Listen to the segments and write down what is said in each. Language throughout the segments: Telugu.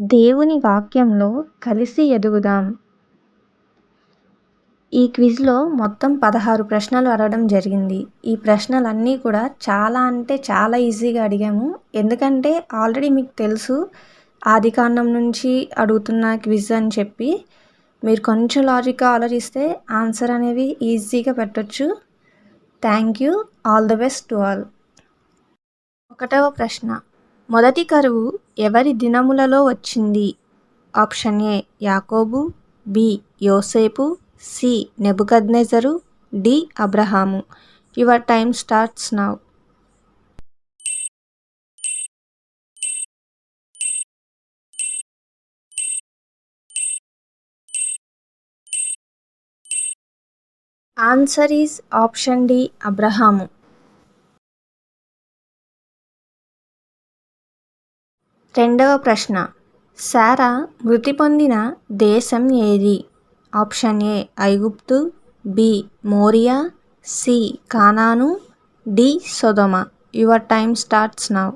దేవుని వాక్యంలో కలిసి ఎదుగుదాం. ఈ క్విజ్లో మొత్తం పదహారు ప్రశ్నలు అడగడం జరిగింది. ఈ ప్రశ్నలన్నీ కూడా చాలా అంటే చాలా ఈజీగా అడిగాము. ఎందుకంటే ఆల్రెడీ మీకు తెలుసు ఆదికాండం నుంచి అడుగుతున్న క్విజ్ అని చెప్పి. మీరు కొంచెం లాజిక్గా ఆలోచిస్తే ఆన్సర్ అనేవి ఈజీగా పెట్టొచ్చు. Thank you. All the best to all. ఒకటవ ప్రశ్న. మొదటి కరువు ఎవరి దినములలో వచ్చింది? ఆప్షన్ ఏ యాకోబు బి యోసేపు సి నెబుకద్నెజరు D Abraham. Your time starts now. Answer is option D Abraham. రెండవ ప్రశ్న. సారా మృతి పొందిన దేశం ఏది? ఆప్షన్ ఏ ఐగుప్తు బి మోరియా సి కానాను D సొదమ. Your time starts now.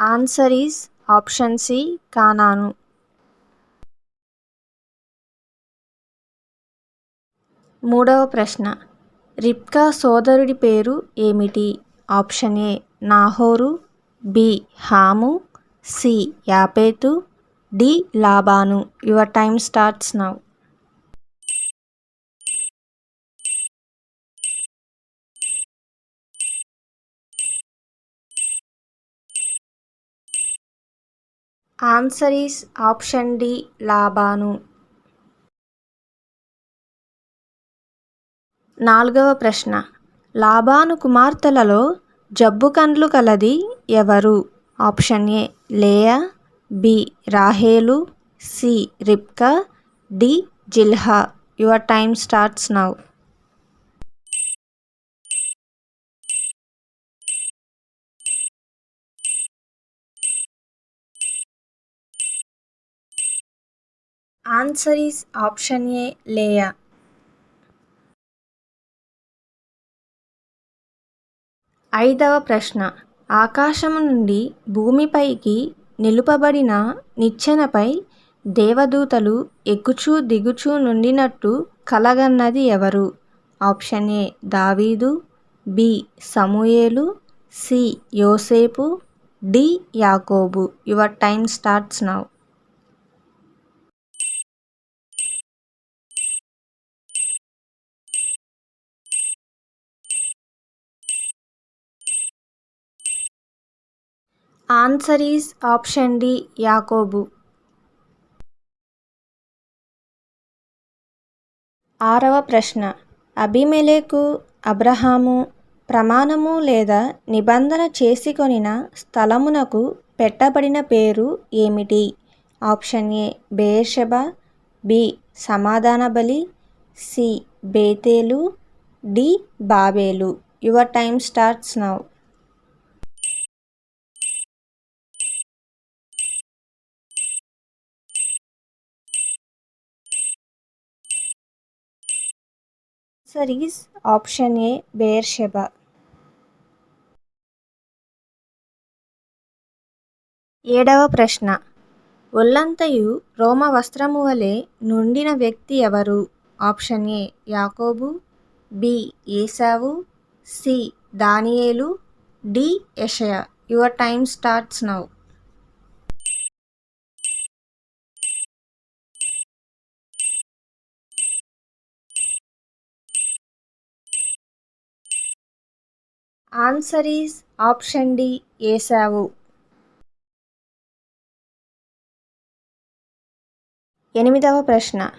Answer is option C Canaan. మూడవ ప్రశ్న. రిప్కా సోదరుడి పేరు ఏమిటి? ఆప్షన్ ఏ నాహోరు బి హాము సి యాపేతు D Laban your time starts now. Answer is option D Laban నాలుగవ ప్రశ్న. లాబాను కుమార్తెలలో జబ్బు కండ్లు కలది ఎవరు? ఆప్షన్ ఏ లేయా బి రాహేలు సి రిప్కా D జిల్హా. Your time starts now. Answer is option A లేయా. ఐదవ ప్రశ్న. ఆకాశము నుండి భూమిపైకి నిలుపబడిన నిచ్చెనపై దేవదూతలు ఎక్కుచూ దిగుచూ నుండినట్టు కలగన్నది ఎవరు? ఆప్షన్ ఏ దావీదు. బి సమూయేలు. సి యోసేపు. డి యాకోబు. Your time starts now. Answer is option D యాకోబు. ఆరవ ప్రశ్న. అభిమెలేకు అబ్రహాము ప్రమాణము లేదా నిబంధన చేసుకొనిన స్థలమునకు పెట్టబడిన పేరు ఏమిటి? ఆప్షన్ ఏ బేర్షెబా బి సమాధాన బలి సి బేతేలు D Babel. Your time starts now. Answer is option A బేర్షెబా ఏడవ ప్రశ్న. ఒళ్ళంతయు రోమ వస్త్రము వలె నుండిన వ్యక్తి ఎవరు? ఆప్షన్ ఏ యాకోబు. బి ఏసావు సి దానియేలు. D Yeshaya. Your time starts now answer is option D Esau ఎనిమిదవ ప్రశ్న.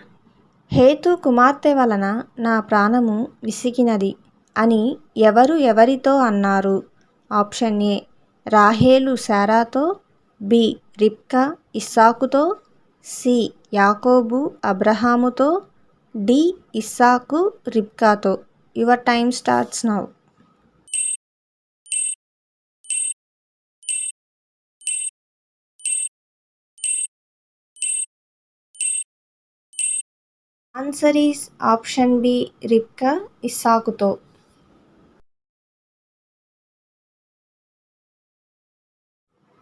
హేతు కుమార్తె వలన నా ప్రాణము విసిగినది అని ఎవరు ఎవరితో అన్నారు? Option A. రాహేలు శారాతో బి. రిప్కా ఇస్సాకుతో సి. యాకోబు అబ్రహాముతో డి. ఇస్సాకు రిప్కాతో your time starts now. Answer is option B రిబ్కా ఇస్సాకుతో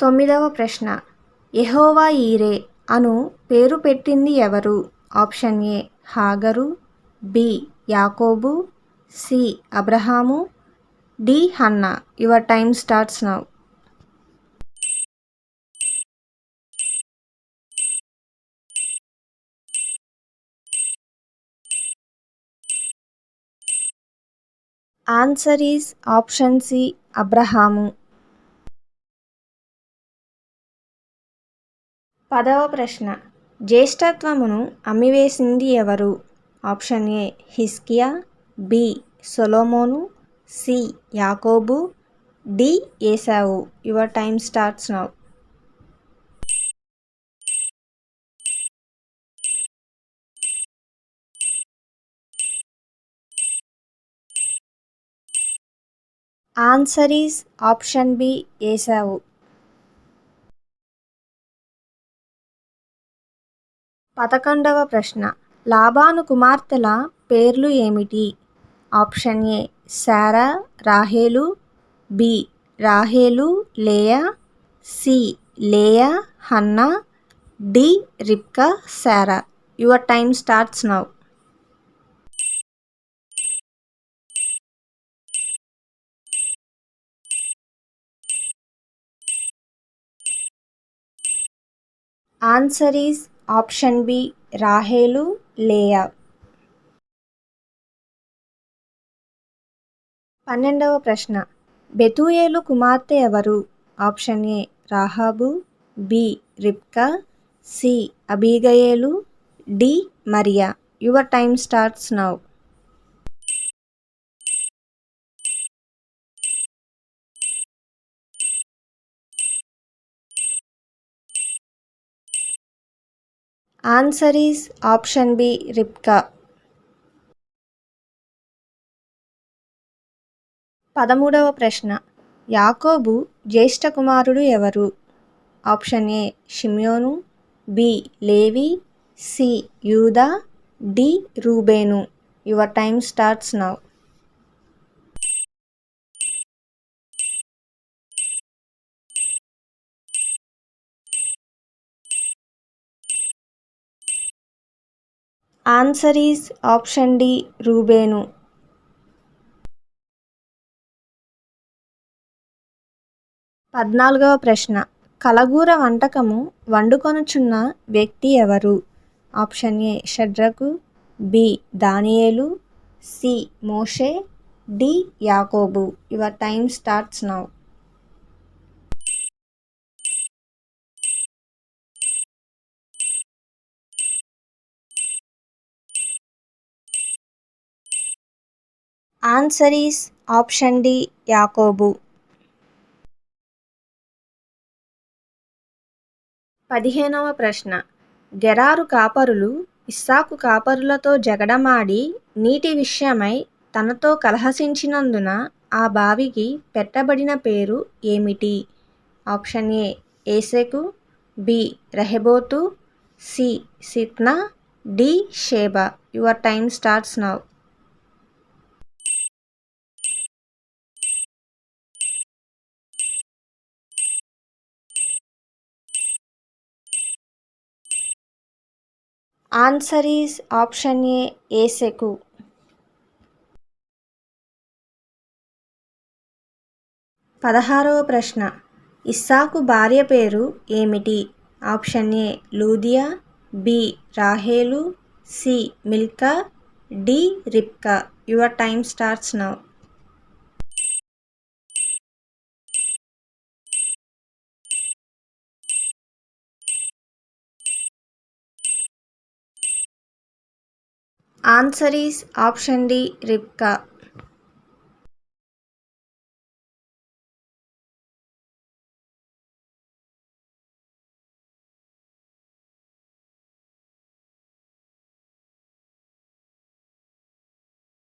తొమ్మిదవ ప్రశ్న. ఎహోవా ఈరే అను పేరు పెట్టింది ఎవరు? ఆప్షన్ ఏ హాగరు. బి యాకోబు. సి అబ్రహాము. D Hannah. Your time starts now answer is option C Abraham పదవ ప్రశ్న. జ్యేష్ఠత్వమును అమ్మివేసింది ఎవరు? ఆప్షన్ ఏ హిస్కియా బి సొలోమోను. సి యాకోబు. D Esau your time starts now answer is option B Esau పదకొండవ ప్రశ్న. లాభాను కుమార్తెల పేర్లు ఏమిటి? ఆప్షన్ ఏ శారా రాహేలు. బి రాహేలు Leah. C Leah Hannah. D రిప్కా Sarah. Your time starts now. Answer is option B రాహేలు లేయా. పన్నెండవ ప్రశ్న. బెతూయేలు కుమార్తె ఎవరు? ఆప్షన్ ఏ రాహాబు బి రిబ్కా C అబీగయేలు D Maria. Your time starts now. Answer is option B రిప్కా పదమూడవ ప్రశ్న. యాకోబు జ్యేష్ఠ కుమారుడు ఎవరు? ఆప్షన్ ఏ షిమ్యోను బి లేవి సి యూదా D Reuben. Your time starts now. Answer is option D Reuben. పద్నాలుగవ ప్రశ్న. కలగూర వంటకము వండుకొనుచున్న వ్యక్తి ఎవరు? ఆప్షన్ ఏ షడ్రకు బి దానియేలు సి మోషే డి యాకోబు. Your time starts now. Answer is option D యాకోబు పదిహేనవ ప్రశ్న. గెరారు కాపరులు ఇస్సాకు కాపరులతో జగడమాడి నీటి విషయమై తనతో కలహసించినందున ఆ బావికి పెట్టబడిన పేరు ఏమిటి? Option A Esek B Rehoboth C Sitnah D Sheba. Your time starts now answer is option A Esek పదహారవ ప్రశ్న. ఇస్సాకు భార్య పేరు ఏమిటి? ఆప్షన్ ఏ లూదియా బి రాహేలు C Milkha D రిప్కా your time starts now. Answer is option D Rebekah.